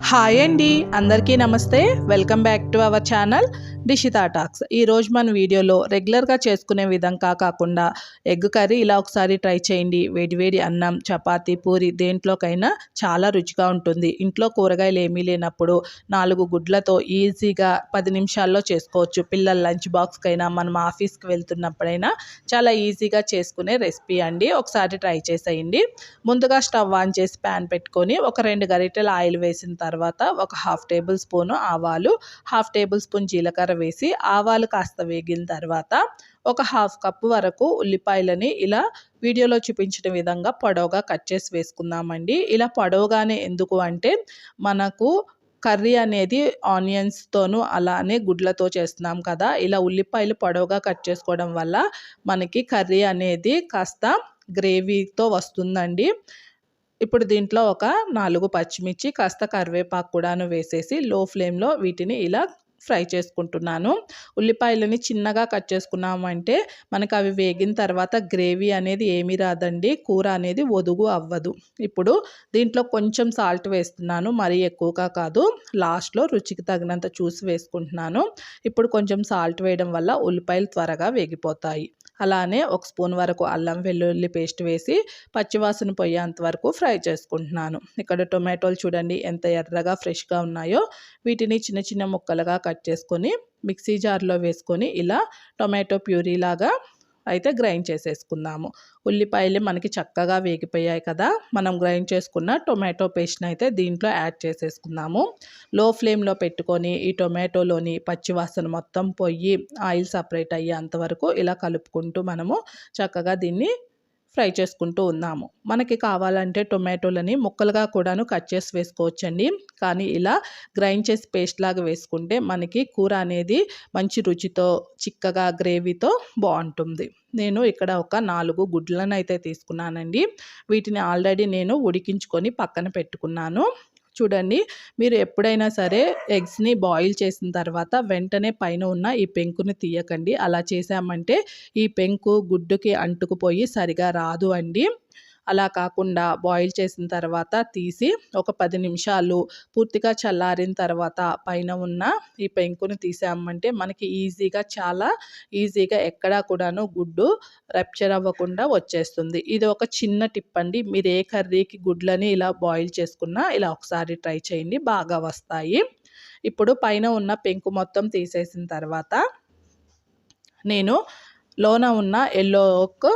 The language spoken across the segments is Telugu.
హాయ్ అండి అందరికీ నమస్తే. Welcome back to our channel Dishitha talks ఈరోజు మన వీడియోలో రెగ్యులర్గా చేసుకునే విధంగా కాకుండా ఎగ్ కర్రీ ఇలా ఒకసారి ట్రై చేయండి. వేడివేడి అన్నం చపాతి పూరి దేంట్లోకైనా చాలా రుచిగా ఉంటుంది. ఇంట్లో కూరగాయలు ఏమీ లేనప్పుడు నాలుగు గుడ్లతో ఈజీగా పది నిమిషాల్లో చేసుకోవచ్చు. పిల్లల లంచ్ బాక్స్కైనా మనం ఆఫీస్కి వెళ్తున్నప్పుడైనా చాలా ఈజీగా చేసుకునే రెసిపీ అండి. ఒకసారి ట్రై చేసేయండి. ముందుగా స్టవ్ ఆన్ చేసి ప్యాన్ పెట్టుకొని ఒక రెండు గరిటెల ఆయిల్ వేసిన తర్వాత ఒక హాఫ్ టేబుల్ స్పూను ఆవాలు హాఫ్ టేబుల్ స్పూన్ జీలకర్ర వేసి ఆవాలు కాస్త వేగిన తర్వాత ఒక హాఫ్ కప్పు వరకు ఉల్లిపాయలని ఇలా వీడియోలో చూపించిన విధంగా పొడవుగా కట్ చేసి వేసుకుందామండి. ఇలా పొడవుగానే ఎందుకు అంటే మనకు కర్రీ అనేది ఆనియన్స్తోనూ అలానే గుడ్లతో చేస్తున్నాం కదా ఇలా ఉల్లిపాయలు పొడవుగా కట్ చేసుకోవడం వల్ల మనకి కర్రీ అనేది కాస్త గ్రేవీతో వస్తుందండి. ఇప్పుడు దీంట్లో ఒక నాలుగు పచ్చిమిర్చి కాస్త కరివేపాకు కూడాను వేసేసి లో ఫ్లేమ్లో వీటిని ఇలా ఫ్రై చేసుకుంటున్నాను. ఉల్లిపాయలని చిన్నగా కట్ చేసుకున్నామంటే మనకు అవి వేగిన తర్వాత గ్రేవీ అనేది ఏమీ రాదండి. కూర అనేది ఒదుగు అవ్వదు. ఇప్పుడు దీంట్లో కొంచెం సాల్ట్ వేస్తున్నాను. మరీ ఎక్కువగా కాదు. లాస్ట్లో రుచికి తగినంత చూసి వేసుకుంటున్నాను. ఇప్పుడు కొంచెం సాల్ట్ వేయడం వల్ల ఉల్లిపాయలు త్వరగా వేగిపోతాయి. అలానే ఒక స్పూన్ వరకు అల్లం వెల్లుల్లి పేస్ట్ వేసి పచ్చివాసన పోయేంత వరకు ఫ్రై చేసుకుంటున్నాను. ఇక్కడ టొమాటోలు చూడండి ఎంత ఎర్రగా ఫ్రెష్గా ఉన్నాయో. వీటిని చిన్న చిన్న ముక్కలుగా కట్ చేసుకొని మిక్సీ జార్లో వేసుకొని ఇలా టొమాటో ప్యూరీ లాగా అయితే గ్రైండ్ చేసేసుకుందాము. ఉల్లిపాయలు మనకి చక్కగా వేగిపోయాయి కదా. మనం గ్రైండ్ చేసుకున్న టొమాటో పేస్ట్ని అయితే దీంట్లో యాడ్ చేసేసుకుందాము. లో ఫ్లేమ్లో పెట్టుకొని ఈ టొమాటోలోని పచ్చివాసన మొత్తం పోయి ఆయిల్ సపరేట్ అయ్యేంతవరకు ఇలా కలుపుకుంటూ మనము చక్కగా దీన్ని ఫ్రై చేసుకుంటూ ఉన్నాము. మనకి కావాలంటే టొమాటోలని ముక్కలుగా కూడాను కట్ చేసి వేసుకోవచ్చండి. కానీ ఇలా గ్రైండ్ చేసి పేస్ట్ లాగా వేసుకుంటే మనకి కూర అనేది మంచి రుచితో చిక్కగా గ్రేవీతో బాగుంటుంది. నేను ఇక్కడ ఒక నాలుగు గుడ్లను అయితే తీసుకున్నానండి. వీటిని ఆల్రెడీ నేను ఉడికించుకొని పక్కన పెట్టుకున్నాను. చూడండి. మీరు ఎప్పుడైనా సరే ఎగ్స్ని బాయిల్ చేసిన తర్వాత వెంటనే పైన ఉన్న ఈ పెంకుని తీయకండి. అలా చేసామంటే ఈ పెంకు గుడ్డుకి అంటుకుపోయి సరిగా రాదు అండి. అలా కాకుండా బాయిల్ చేసిన తర్వాత తీసి ఒక పది నిమిషాలు పూర్తిగా చల్లారిన తర్వాత పైన ఉన్న ఈ పెంకుని తీసామంటే మనకి ఈజీగా చాలా ఈజీగా ఎక్కడా కూడాను గుడ్డు రప్చర్ అవ్వకుండా వచ్చేస్తుంది. ఇది ఒక చిన్న టిప్ అండి. మీరు ఏ కర్రీకి గుడ్లని ఇలా బాయిల్ చేసుకున్నా ఇలా ఒకసారి ట్రై చేయండి. బాగా వస్తాయి. ఇప్పుడు పైన ఉన్న పెంకు మొత్తం తీసేసిన తర్వాత నేను లోన ఉన్న ఎల్లోకు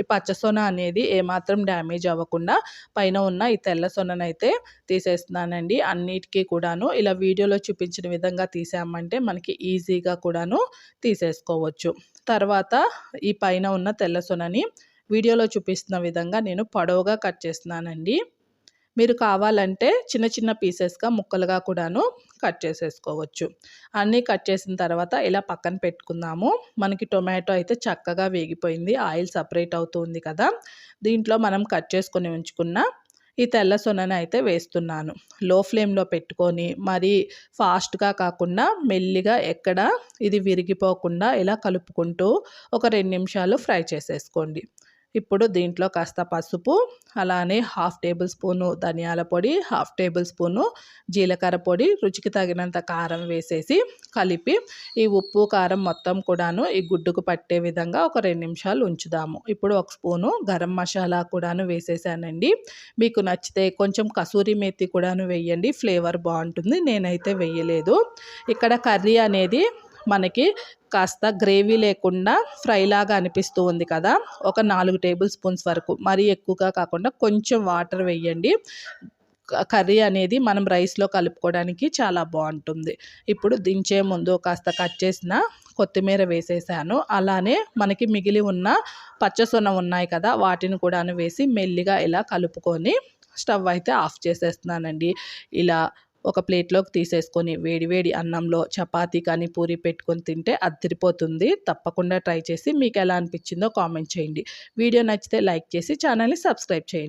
ఈ పచ్చ సొన అనేది ఏమాత్రం డ్యామేజ్ అవ్వకుండా పైన ఉన్న ఈ తెల్ల సొననైతే తీసేస్తున్నానండి. అన్నిటికీ కూడాను ఇలా వీడియోలో చూపించిన విధంగా తీసామంటే మనకి ఈజీగా కూడాను తీసేసుకోవచ్చు. తర్వాత ఈ పైన ఉన్న తెల్ల సొనని వీడియోలో చూపిస్తున్న విధంగా నేను పొడవుగా కట్ చేస్తున్నానండి. మీరు కావాలంటే చిన్న చిన్న పీసెస్గా ముక్కలుగా కూడాను కట్ చేసేసుకోవచ్చు. అన్నీ కట్ చేసిన తర్వాత ఇలా పక్కన పెట్టుకుందాము. మనకి టొమాటో అయితే చక్కగా వేగిపోయింది. ఆయిల్ సపరేట్ అవుతుంది కదా. దీంట్లో మనం కట్ చేసుకొని ఉంచుకున్న ఈ తెల్ల సొనని అయితే వేస్తున్నాను. లో ఫ్లేమ్లో పెట్టుకొని మరీ ఫాస్ట్గా కాకుండా మెల్లిగా ఎక్కడ ఇది విరిగిపోకుండా ఇలా కలుపుకుంటూ ఒక రెండు నిమిషాలు ఫ్రై చేసేసుకోండి. ఇప్పుడు దీంట్లో కాస్త పసుపు అలానే హాఫ్ టేబుల్ స్పూను ధనియాల పొడి హాఫ్ టేబుల్ స్పూను జీలకర్ర పొడి రుచికి తగినంత కారం వేసేసి కలిపి ఈ ఉప్పు కారం మొత్తం కూడాను ఈ గుడ్డుకు పట్టే విధంగా ఒక రెండు నిమిషాలు ఉంచుదాము. ఇప్పుడు ఒక స్పూను గరం మసాలా కూడాను వేసేసానండి. మీకు నచ్చితే కొంచెం కసూరి మెత్తి కూడాను వేయండి ఫ్లేవర్ బాగుంటుంది నేనైతే వేయలేదు. ఇక్కడ కర్రీ అనేది మనకి కాస్త గ్రేవీ లేకుండా ఫ్రైలాగా అనిపిస్తూ ఉంది కదా. ఒక నాలుగు టేబుల్ స్పూన్స్ వరకు. మరీ ఎక్కువగా కాకుండా కొంచెం వాటర్ వేయండి. కర్రీ అనేది మనం రైస్లో కలుపుకోవడానికి చాలా బాగుంటుంది. ఇప్పుడు దించే ముందు కాస్త కట్ చేసిన కొత్తిమీర వేసేసాను. అలానే మనకి మిగిలి ఉన్న పచ్చసొన ఉన్నాయి కదా వాటిని కూడా వేసి మెల్లిగా ఇలా కలుపుకొని స్టవ్ అయితే ఆఫ్ చేసేస్తున్నానండి. ఇలా ఒక ప్లేట్లోకి తీసేసుకొని వేడివేడి అన్నంలో చపాతీ కానీ పూరి పెట్టుకొని తింటే అద్దరిపోతుంది తప్పకుండా ట్రై చేసి మీకు ఎలా అనిపించిందో కామెంట్ చేయండి. వీడియో నచ్చితే లైక్ చేసి ఛానల్ని సబ్స్క్రైబ్ చేయండి.